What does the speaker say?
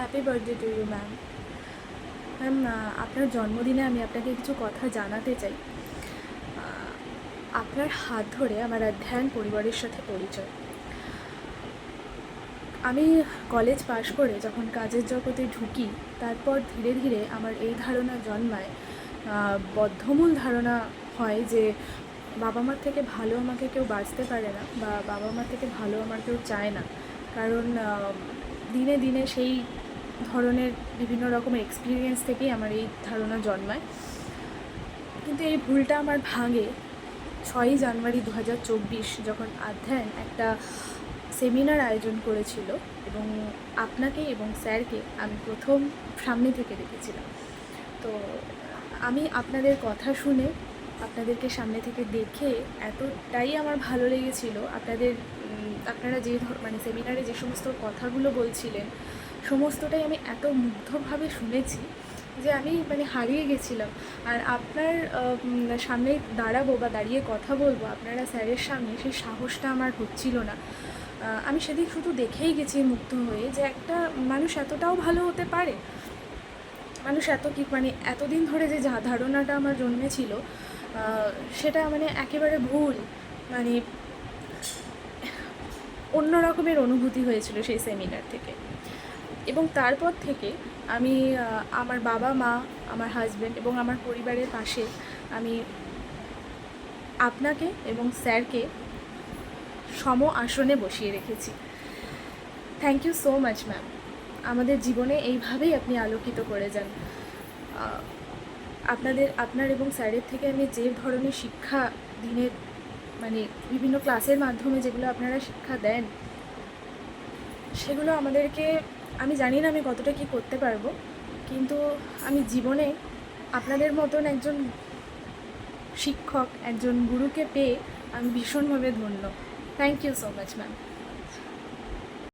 Happy birthday to you ma'am ma'am আপনার জন্মদিনে আমি আপনাকে কিছু কথা জানাতে চাই। আপনার হাত ধরে আমার অধ্যয়ন পরিবারের সাথে পরিচয়। আমি কলেজ পাশ করে যখন কাজের জগতে ঢুকি, তারপর ধীরে ধীরে আমার এই ধারণা জন্মায়। বদ্ধমূল ধারণা হয় যে বাবা মার থেকে ভালো আমাকে কেউ বাঁচতে পারে না বা বাবা মার থেকে ভালো আমার কেউ চায় না। কারণ দিনে দিনে সেই ধরনের বিভিন্ন রকমের এক্সপিরিয়েন্স থেকেই আমার এই ধারণা জন্মায়। কিন্তু এই ভুলটা আমার ভাঙে ছয়ই জানুয়ারি দু হাজার চব্বিশ যখন অধ্যয়ন একটা সেমিনার আয়োজন করেছিল এবং আপনাকে এবং স্যারকে আমি প্রথম সামনে থেকে দেখেছিলাম। তো আমি আপনাদের কথা শুনে আপনাদেরকে সামনে থেকে দেখে এতটাই আমার ভালো লেগেছিল, আপনাদের আপনারা যে মানে সেমিনারে যে সমস্ত কথাগুলো বলছিলেন, সমস্তটাই আমি এত মুগ্ধভাবে শুনেছি যে আমি মানে হারিয়ে গেছিলাম। আর আপনার সামনে দাঁড়াবো বা দাঁড়িয়ে কথা বলব আপনারা স্যারের সামনে, সেই সাহসটা আমার হচ্ছিল না। আমি সেদিন শুধু দেখেই গেছি মুগ্ধ হয়ে যে একটা মানুষ এতটাও ভালো হতে পারে। মানুষ এত কি মানে এতদিন ধরে যে যা ধারণাটা আমার জন্মেছিল সেটা মানে একেবারে ভুল। মানে অন্য রকমের অনুভূতি হয়েছিল সেই সেমিনার থেকে। এবং তারপর থেকে আমি আমার বাবা, মা, আমার হাজব্যান্ড এবং আমার পরিবারের পাশে আমি আপনাকে এবং স্যারকে সম আসনে বসিয়ে রেখেছি। Thank you so much ma'am আমাদের জীবনে এইভাবেই আপনি আলোকিত করে যান। আপনাদের, আপনার এবং স্যারের থেকে আমি যে ধরনের শিক্ষা দিনের মানে বিভিন্ন ক্লাসের মাধ্যমে যেগুলো আপনারা শিক্ষা দেন, সেগুলো আমাদেরকে, আমি জানি না আমি কতটা কি করতে পারব, কিন্তু আমি জীবনে আপনাদের মতন একজন শিক্ষক, একজন গুরুকে পেয়ে আমি ভীষণভাবে ধন্য। Thank you so much ma'am